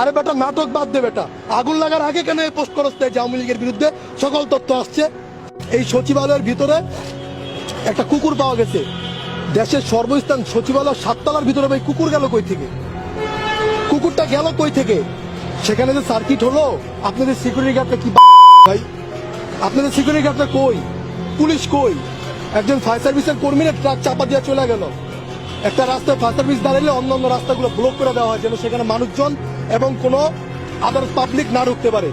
আরে বেটা, নাটক বাদ দে বেটা। আগুন লাগার আগে কেন পোস্ট করস যে আওয়ামী লীগের বিরুদ্ধে সকল তথ্য আসছে। এই সচিবালয়ের ভিতরে একটা কুকুর পাওয়া গেছে। দেশের সর্বস্থান সচিবালয় সাততলার ভিতরে ভাই কুকুর গেল কই থেকে? কুকুরটা গেল কই থেকে? সেখানে যে সার্কিট হলো, আপনাদের সিকিউরিটি গার্ডটা কি ভাই, আপনাদের সিকিউরিটি গার্ডটা কই? পুলিশ কই? একজন ফায়ার সার্ভিসের কর্মীরা ট্রাক চাপা দিয়ে চলে গেল। একটা রাস্তায় ফায়ার সার্ভিস দাঁড়ালে অন্য অন্য রাস্তাগুলো ব্লক করে দেওয়া হয়, যেন সেখানে মানুষজন এবং কোনো আদার্স পাবলিক না ঢুকতে পারে।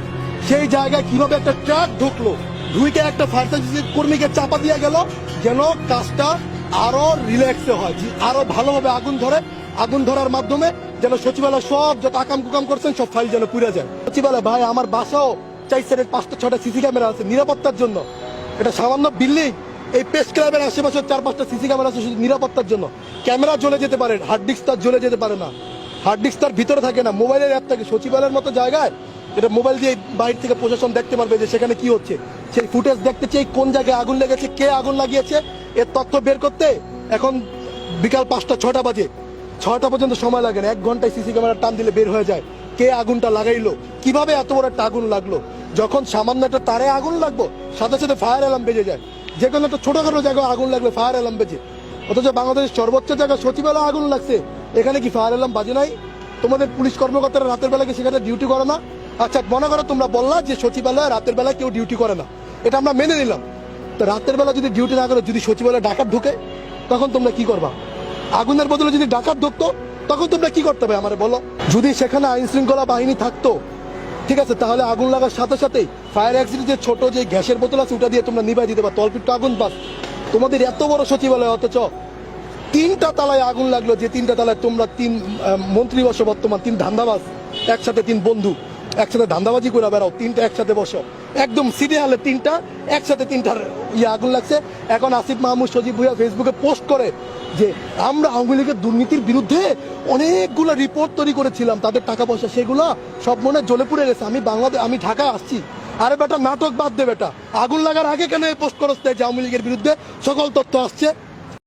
সেই জায়গায় কীভাবে একটা ট্রাক ঢুকলো? ঢুকে একটা ফায়ার সার্ভিসের কর্মীকে চাপা দিয়ে গেল, যেন কাজটা আরও রিল্যাক্সে হয় আরও ভালোভাবে আগুন ধরে, আগুন ধরার মাধ্যমে যেন সচিবালয় সব যত আকাম কুকাম করছেন, সব ফাইল যেন পুড়ে যায়। সচিবালয়, ভাই, আমার বাসাও চাই সেটের পাঁচটা ছটা সিসি ক্যামেরা আছে, নিরাপত্তার জন্য। এটা সামান্য বিল্ডিং, এই প্রেস ক্লাবের আশেপাশে চার পাঁচটা সিসি ক্যামেরা আছে, শুধু নিরাপত্তার জন্য। ক্যামেরা জ্বলে যেতে পারে হার্ড ডিস্ক তার জ্বলে যেতে পারে না। হার্ড ডিস্ক তার ভিতরে থাকে না। মোবাইলের অ্যাপ থাকে, সচিবালয়ের মতো জায়গায়। এটা মোবাইল দিয়ে বাইরে থেকে প্রশাসন দেখতে পারবে যে সেখানে কি হচ্ছে। সেই ফুটেজ দেখতে চাই কোন জায়গায় আগুন লেগেছে, কে আগুন লাগিয়েছে, এর তথ্য বের করতে এখন বিকাল পাঁচটা, ছটা বাজে। ছটা পর্যন্ত সময় লাগে না। এক ঘন্টায় সিসি ক্যামেরা টান দিলে বের হয়ে যায়। কে আগুনটা লাগাইলো? কীভাবে এত বড় একটা আগুন লাগল? যখন সামান্য একটা তারে আগুন লাগবো, সাথে সাথে ফায়ার অ্যালার্ম বেজে যায়। যে কোনো একটা ছোটখাটো জায়গায় আগুন লাগলে ফায়ার অ্যালার্ম বেজে। অথচ বাংলাদেশের সর্বোচ্চ জায়গায় সচিবালয় আগুন লাগছে। এখানে কি ফায়ার অ্যালার্ম বাজে নাই? তোমাদের পুলিশ কর্মকর্তারা রাতের বেলা কি সেখানে ডিউটি করে না? আচ্ছা মনে করো তোমরা বললা যে সচিবালয় রাতের বেলা কেউ ডিউটি করে না। এটা আমরা মেনে নিলাম। তো রাতের বেলা যদি ডিউটি না করে যদি সচিবালয় ডাকাত ঢুকে, তখন তোমরা কি করবা? আগুনের বদলে যদি ডাকাত ঢুকতো, তখন তোমরা কি করতে হবে আমারে বলো? যদি সেখানে আইন শৃঙ্খলা বাহিনী থাকতো, ঠিক আছে, তাহলে আগুন লাগার সাথে সাথেই ফায়ার অ্যাক্সিডেন্ট যে ছোট যে গ্যাসের বোতল আছে ওটা দিয়ে তোমরা নিভাই দিতে পারো তলপিট আগুন পাস। তোমাদের এত বড় সচিবালয়, অথচ তিনটা তালায় আগুন লাগল, যে তিনটা তালায় তোমরা তিন মন্ত্রী বসো, বর্তমান তিন ধান্দাবাজ, একসাথে তিন বন্ধু, একসাথে ধান্দাবাজি করে বেড়াও, তিনটা একসাথে বসো। একদম সিটে হলে তিনটা, একসাথে তিনটার ইয়ে আগুন লাগছে। এখন আসিফ মাহমুদ সজীব ভুইয়া ফেসবুকে পোস্ট করে যে, আমরা আওয়ামী লীগের দুর্নীতির বিরুদ্ধে অনেকগুলো রিপোর্ট তৈরি করেছিলাম, তাদের টাকা পয়সা সেগুলো সব মনে জ্বলে পুড়ে গেছে, আমি বাংলাদেশ আমি ঢাকা আসছি। আরে বেটা, নাটক বাদ দে বেটা, আগুন লাগার আগে কেন পোস্ট করতে যে আওয়ামী লীগের বিরুদ্ধে সকল তথ্য আসছে?